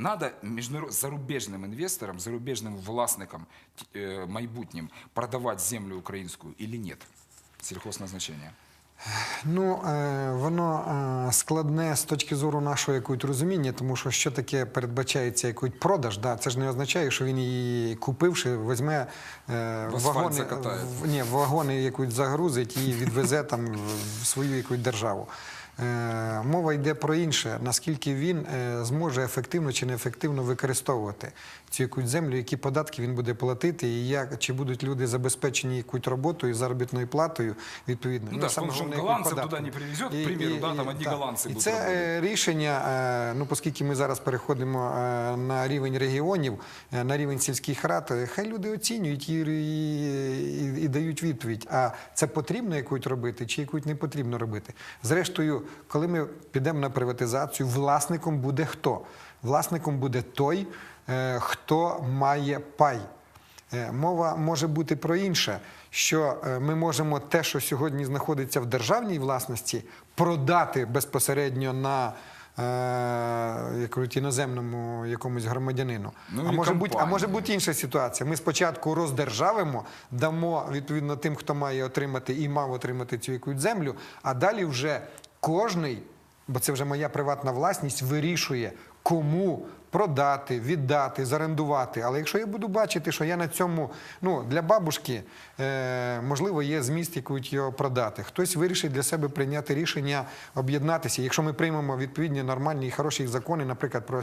надо международ... зарубежным инвесторам, зарубежным властникам т- э, майбутнім продавать землю українську или нет? Сільхозназначення. Ну, е, воно е, складне з точки зору нашого якогось розуміння, тому що що таке передбачається якийсь продаж, да, це ж не означає, що він її купивши, візьме е, В асфальт вагони, закатає. в, ні, вагони якусь загрузить і відвезе там в свою якусь державу. Мова йде про інше, наскільки він е, зможе ефективно чи неефективно використовувати цю якусь землю, які податки він буде платити, і як чи будуть люди забезпечені якоюсь роботою, заробітною платою відповідно. Ну і потому что головне, голландцев який туда не привезет, к примеру, да, там одни так. голландцы І це е, рішення, е, ну оскільки ми зараз переходимо на рівень регіонів, на рівень сільських рад, хай люди оцінюють і, і, і, і дають відповідь. А це потрібно якусь робити, чи якусь не потрібно робити. Зрештою, коли ми підемо на приватизацію, власником буде хто? Власником буде той, е, хто має пай. Е, Мова може бути про інше, що е, ми можемо те, що сьогодні знаходиться в державній власності, продати безпосередньо на як іноземному якомусь громадянину. Ну, а, може бути, а може бути інша ситуація. Ми спочатку роздержавимо, дамо відповідно тим, хто має отримати і мав отримати цю якусь землю, а далі вже кожний, бо це вже моя приватна власність, вирішує, кому продати, віддати, зарендувати. Але якщо я буду бачити, що я на цьому, ну для бабушки, е, можливо, є зміст якусь його продати. Хтось вирішить для себе прийняти рішення об'єднатися. Якщо ми приймемо відповідні нормальні і хороші закони, наприклад, про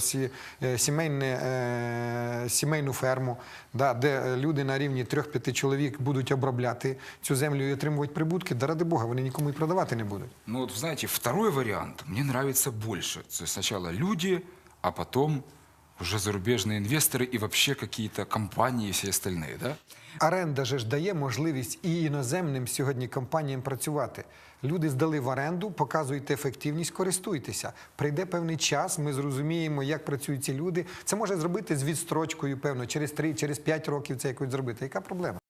е, сімейне, е, сімейну ферму, де люди на рівні трьох-п'яти чоловік будуть обробляти цю землю і отримувати прибутки, да ради Бога, вони нікому і продавати не будуть. Ну вот, знаете, второй вариант мне нравится больше. То есть сначала люди, а потом уже зарубежные инвесторы и вообще какие-то компании и все остальные, да? Оренда же ж дає можливість і іноземним сьогодні компаніям працювати. Люди здали в оренду, показуєте ефективність, користуйтеся. Прийде певний час, ми зрозуміємо, як працюють ці люди. Це може зробити з відстрочкою, певно, через 3, через 5 років це якось зробити. Яка проблема?